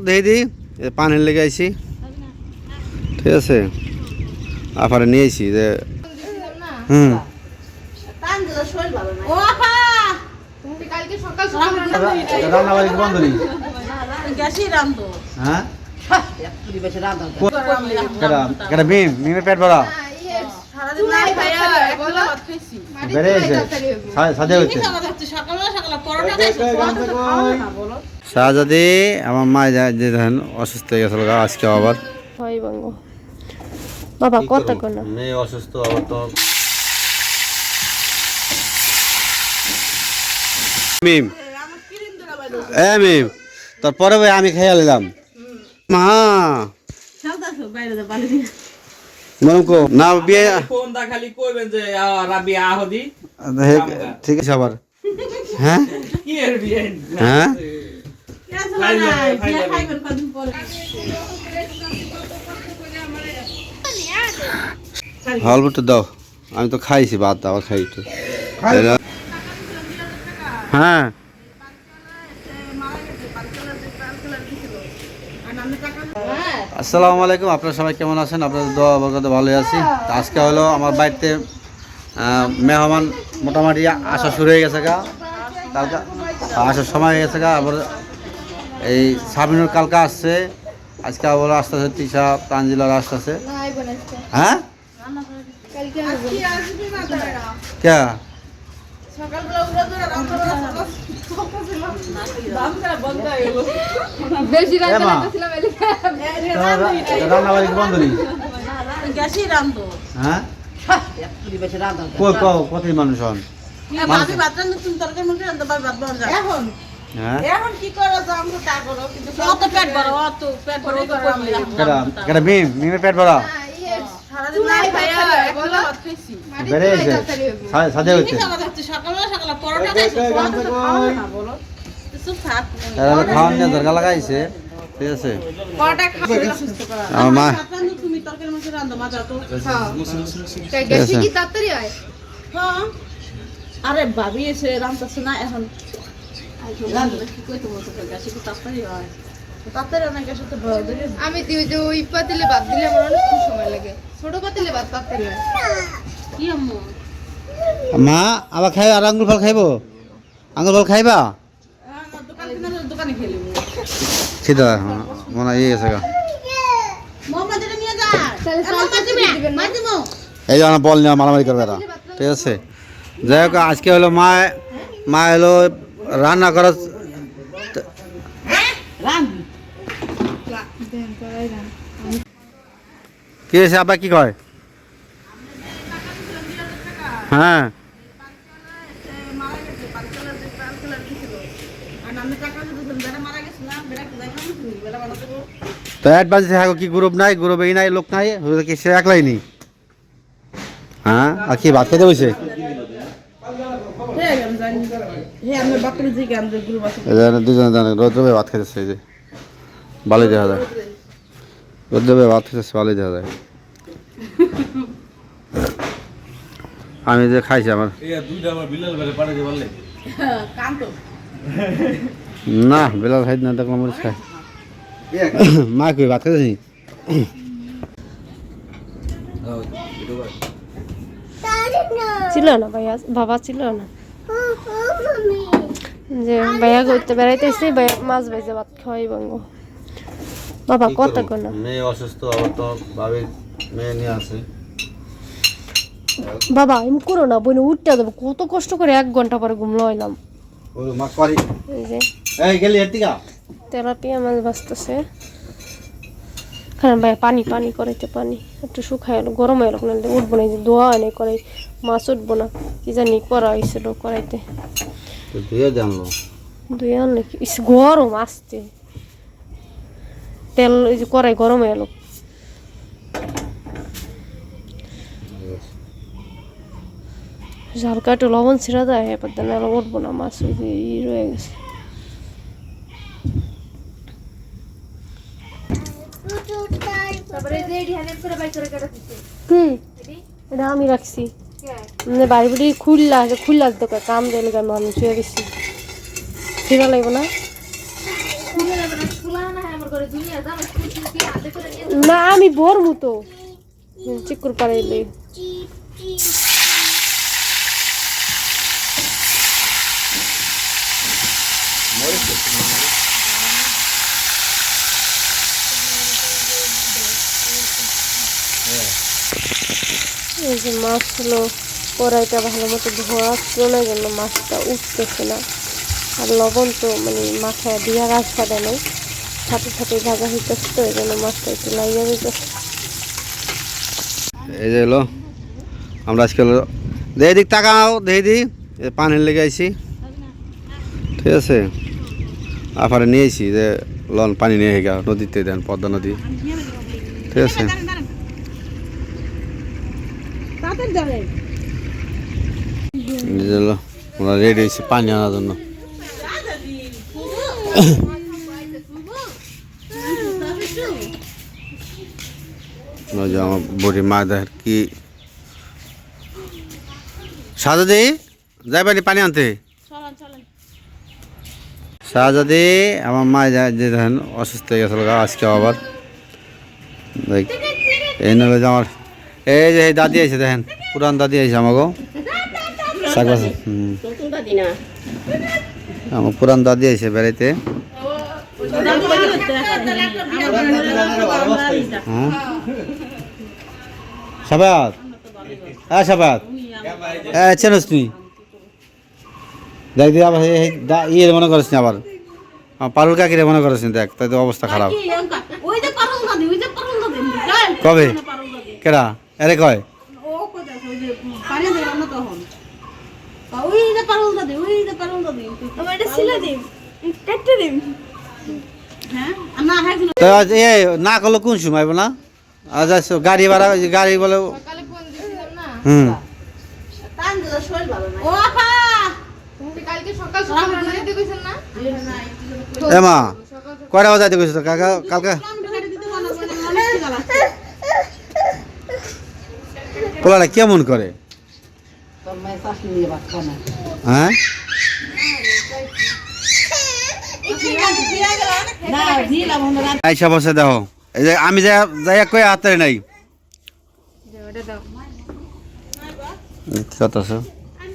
দেখি দি এ পানির লেগে আইছি। ঠিক আছে? আফারে নিয়ে আইছি যে হুম। হ্যাঁ? পেট ভরা? শাহজাদি আমার মা যা- দেখেন অসুস্থ হয়ে গেছিল আজকে আবার। বাবা কত কোন মেয়ে অসুস্থ আবার তো মিম। এ মিম তোর পরে ভাই আমি খেয়ে নিলাম মা। না বিয়ে ফোন দা খালি কইবেন যে আহদি। ঠিক আছে আবার। হ্যাঁ? কি এর বিয়ে? হ্যাঁ? হল বুটে দাও। আমি তো খাইছি ভাত আবার খাই। এরা- হ্যাঁ। আসসালামু আলাইকুম আপনারা সবাই কেমন আছেন? আপনাদের দোয়া বরকত ভালোই আছি। তো আজকে হলো আমার বাড়িতে মেহমান মোটামুটি আসা শুরু হয়ে গেছে গা। কালকে আসার সময় হয়ে গেছে গা আবার এই সাবিনুর কালকা আসছে। আজকে আবার আসতেছে তিশা প্রাঞ্জিলার আসতেছে হ্যাঁ? কে? বেশি এ মা রান্না বাড়ি বন্ধ নেই? হ্যাঁ? কই কও কত মানুষ হন? এখন? হ্যাঁ? এখন কি করো? তো আমরা তা করো কিন্তু অত পেট বড় অত পেট বড় করো আমি কেডা কেডা মিম? মিমের পেট ভরা? সারাদিন নাই ভাইয়া এখন ভাত খাইছি। বেড়ে গেছে সাজে হচ্ছে নিয়ে দরকার লাগাইছে ঠিক আছে? আমার মা হয়? হ্যাঁ। আরে ভাবি এসে না এখন। হয়? আমি দিই যে ওই পাতিলে ভাত দিলে আমার অনেক সময় লাগে। ছোট পাতিলে ভাত তাড়াতাড়ি হয়। কি আম্মু? মা, আবার খাই আর আঙ্গুর ফল খাইবো? আঙ্গুর ফল খাইবা? খিদা মনে ইয়ে গেছে গা। এই যে আমার বল নিয়ে মারামারি করবে এরা, ঠিক আছে? যাই হোক, আজকে হলো মা মা হলো রান্না করার কি হয়েছে আবার কি কয় হ্যাঁ আর আমি টাকা দিতেন বেটা মারা গেছে না বেটা কি দেখাম বেটা মারা দেবো তো অ্যাডভান্স থাকো কি গ্রুপ নাই গ্রুপ এই নাই লোক নাই কি সে একলাই নি? হ্যাঁ আর কি ভাত খেতে বসে? দুজনে জানে রৌদ্রবে ভাত খেতেছে যে। ভালোই দেখা যায়। রৌদ্রবে ভাত খেতেছে ভালোই দেখা যায়। আমি যে খাইছি আমার। না বেলাল খাই না দেখলাম মরিচ খাই মা কই ভাত খেতেছি ছিল না ভাইয়া বাবা ছিল না। যে ভাইয়া ঘুরতে বেড়াইতেছে ভাইয়া মাছ ভাইজে ভাত খাওয়াই বাঙ্গ বাবা কত কোন মেয়ে অসুস্থ আবার তো ভাবে মেয়ে নিয়ে আসে বাবা আমি করো না বোন উঠতে দেবো। কত কষ্ট করে এক ঘণ্টা পরে ঘুম লইলাম। এই যে। তেলাপিয়া মাছ বাঁচতেছে খান ভাই পানি পানি করাইতে পানি। একটু এলো গরম হয়ে নাহলে উঠবো না যে দোয়া এনে করে মাছ উঠবো না কি জানি করা হয়েছিল করাইতে। ধুয়ে জানলো আনলে। কি গরম আসতে তেল এই যে করাই গরম হয়ে এলো হালকা একটু লবণ ছিঁড়া দেয় এবার দেন আর উঠবো না, মাছ ওই যে ই রয়ে গেছে। আমি রাখছি। মানে বাড়ি বাড়ি খুললা খুললা দোকান কাম দিলে কেন আমি শুয়ে গেছি। ফিরা লাগবে না? না, আমি ভরমু তো। চিকুর পাড়াইলে এই যে মাছগুলো কড়াইটা ভালো মতো ধোয়া ছিল না জন্য মাছটা উঠতেছে না। আর লবণ তো মানে মাথায় দিয়া রাখা দেয় নাই। সাথে সাথে ভাজা হইতেছে তো এই জন্য মাছটা একটু লাগিয়ে দিতেছে এই যে হলো আমরা আজকে দেখি দিক তাকাও দেখি দি পানির লেগে আইছি। ঠিক আছে? আফারে নিয়েছি যে, লন পানি নিয়ে গা নদীতে দেন, পদ্মা নদী। ঠিক আছে? আমরা রেডি হয়েছি পানি আনার জন্য। আমার বুড়ি মা দেখ কি? সাজাদি যাই পারি পানি আনতে? শাহজাদি আমার মা যা- দেখেন, অসুস্থ হয়ে গেছিল আজকে আবার। এই নলে আমার এই যে এই দাদি আছে দেখেন, পুরান দাদি আছে আমাকে আমার পুরান দাদি আছে বেড়াইতে। হ্যাঁ? সাবাত। হ্যাঁ হ্যাঁ চেনস তুই। দেখ দিয়ে আবার এই- এই দা- ইয়ে মনে করিস না আবার। পারুল কাকিরে মনে করিস না দেখ তাই তো অবস্থা খারাপ। ওই যে পারুল নদী ওই যে পারুল নদী। কবে? কেডা? এরে কয়? ও কোথায় ওই যে পানি দেয় না তখন। ওই যে পারুল নদী ওই যে পারুল নদী। আমার এটা ছিল দিম কেটে দিম হ্যাঁ? হ্যাঁ তো আজ এ না করলে কোন সময় না? আজ আস গাড়ি ভাড়া গাড়ি বলে হুম। ও আপা কালকে সকাল সকাল রান্না দিতে কইছেন না? এ মা কয়টা বাজাইতে তো কাকা কালকে? মনে পোলাটা কেমন করে? হ্যাঁ? না দিলাম আমরা আইসা বসে দেখো। এই যে আমি যাই যাই কই হাতে নাই? কত আছে?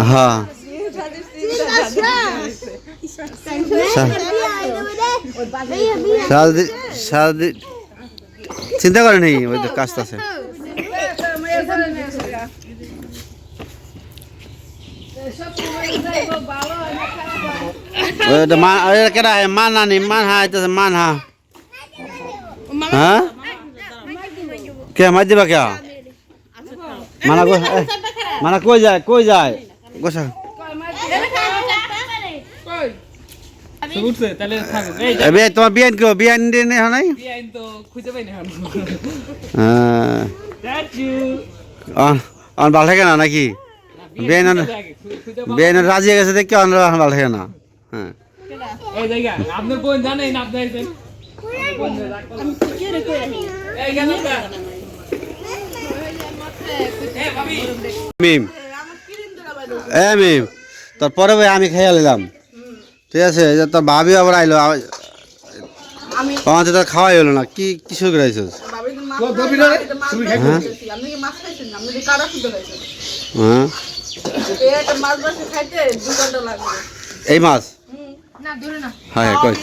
হ্যাঁ। শাহজাদি চিন্তা করে নেই, ওই কাজটা আছে। মান হানি মান হা আইতেছে মান হা হ্যাঁ? কে মার দিবা কে? মানা মানা কই যায় কই যায়? গোসা তোমার বিয়ান কেউ বিয়ান দিয়ে নেই হয় নাই? যে আইন তো খুঁজে পাই না এখন। হ্যাঁ। অন ভালো থাকে না নাকি? বিয়ান খুঁজে বিয়ান রাজি গেছে দেখি অন ভালো থাকে না। হ্যাঁ। এই আপনার বোন জানেন মিম। এ মিম তোর পরে ভাই আমি খাইয়া নিলাম। ঠিক আছে যে তোর ভাবি আবার আইলো আমার তো খাওয়াই হলো না কি কি শুরু করেছিস? হ্যাঁ? আপনি মাছ খাইছেন? না? আপনি কি কারা শুদ্ধ খাইছেন? হ্যাঁ? এই মাছ বাসে খাইতে দু ঘণ্টা লাগবে। এই মাছ? না দূরে না। হ্যাঁ হ্যাঁ হয়।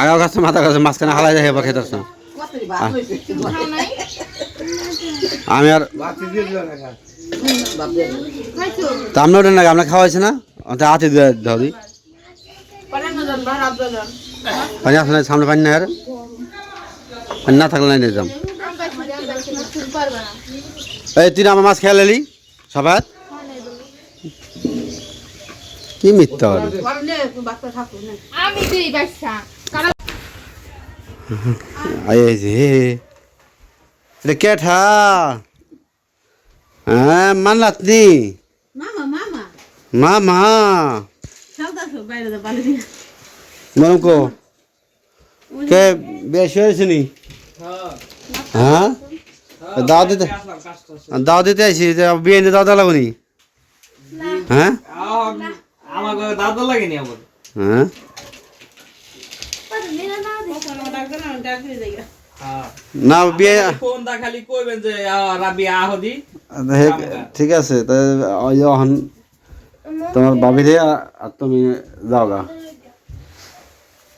আগাও কাছে মাথা কাছে মাঝখানে হালাই যায় খেতে হইছে আমি আর তা আপনি ওটা না আপনার খাওয়াইছে না? ওটা হাতে ধরি পানি আসলে সামনে পানি না আর? না থাকলে নাই নিতাম এই, তুই আমার মাছ খেয়ে নিলি সবাই? কি মিথ্যা এই যে। এটা কে ঠা? হ্যাঁ মানলাতনি মামা মরম কো। কে বেশ হয়েছে নি? হ্যাঁ? দাও দিতে। দাও দিতে আইছি যে বিয়ে দাও দাও লাগনি? হ্যাঁ? দাদা লাগেনি আমার। হ্যাঁ? না দিয়ে হ্যাঁ বিয়ে ফোন দা খালি কইবেন যে রাবি আহদি। ঠিক আছে তা ওই তোমার বাবি রে আর তুমি যাও গা।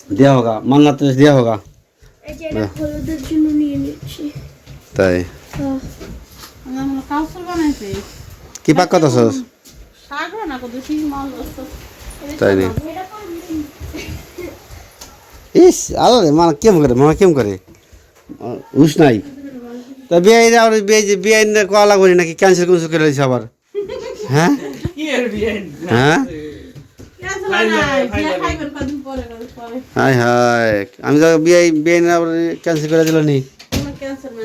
দিয়া হোগা মান্নাত দিয়া হোগা। হলুদের জন্য তাই। আমরা কি পাক কত সস তাই নি? ইস আলো রে মানে কেম করে মানে কেম করে? উস নাই। তা বিয়ে আর বিয়ে বিয়ে কয়া লাগবে নাকি? ক্যান্সেল কুন্সেল করে দিছে আবার? হ্যাঁ? কি এর বিয়ে হ্যাঁ? হাই হাই আমি তো বিয়ে বিয়ে না ক্যান্সেল করে দিল নি।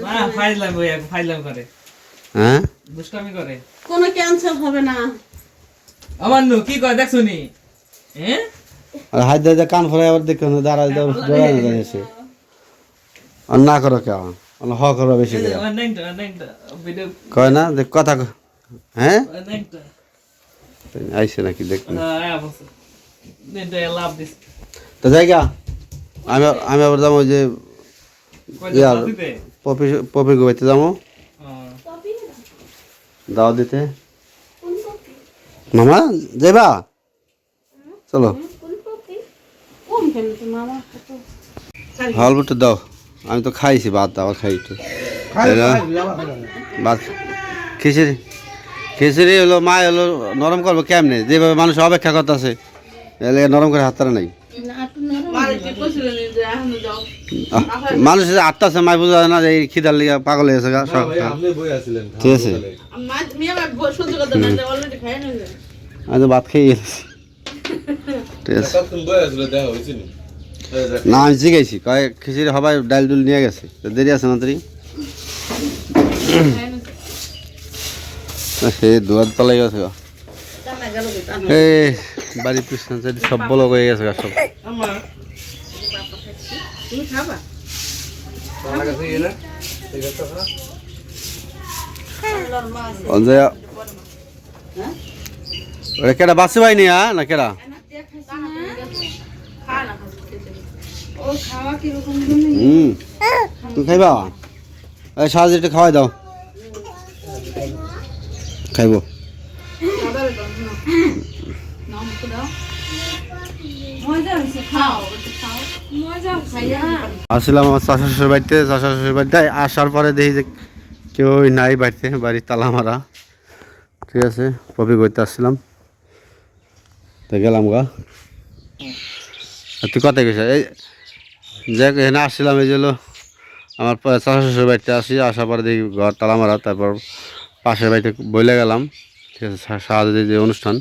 না ফাইলাম ওই এক হ্যাঁ? কোনো ক্যান্সার হবে না। আমার নু কি কয় দেখছ নি? হ্যাঁ? আর হাত দিয়ে কান ফলে আবার দেখো না দাঁড়া জানিয়েছে আর না করো কে হ করো বেশি করে। কয় না? দেখ কথা হ্যাঁ? আইসে নাকি দেখ তো জায়গা আমি আমি আবার যাব ওই যে ইয়ার পপি পপি গোবাইতে যাব। হ্যাঁ দাও দিতে। মামা যাইবা? চলো। কোন কেন তো মামা হলবো তো দাও। আমি তো খাইছি ভাত আবার খাই তো ভাত খিচুড়ি। খিচুড়ি হলো মা হলো নরম করব কেমনে? যেভাবে মানুষ অপেক্ষা করতেছে এলে নরম করে নাই। এখন যাও আহ, মানুষ যে আটটা আছে মাই বোঝা যায় না যে এই খিদার লিগে পাগল হয়ে গেছে গা, সব ঠিক আছে। আমি তো ভাত খেয়ে গেছি। ঠিক আছে। না, আমি জিগাইছি। কয় খিচুড়ি সবাই ডাল ডুল নিয়ে গেছে। দেরি আছে না তুই সে দুয়ার তলাই গেছে এই বাড়ির পিছনে সাইডে সব বলক হয়ে গেছে সব। কেডা বাসে ভাই নি না, কেডা খা না ও খাওয়া কীরকম হুম। তুই খাইবা? এই সাহায্য একটু খাওয়াই দাও। খাইবো। আসলাম আমার চাষা শ্বশুর বাড়িতে চাষা শ্বশুর বাড়িতে। আসার পরে দেখি যে কেউ নাই বাড়িতে বাড়ির তালা মারা। ঠিক আছে পপি করতে আসছিলাম। তো গেলাম গা। তুই কথা গেছে এই যাক এখানে আসছিলাম এই জন্য আমার শ্বশুর বাড়িতে আসি, আসার পরে দেখি ঘর তালা মারা, তারপর পাশের বাড়িতে বইলে গেলাম। ঠিক আছে সাহায্য যে অনুষ্ঠান।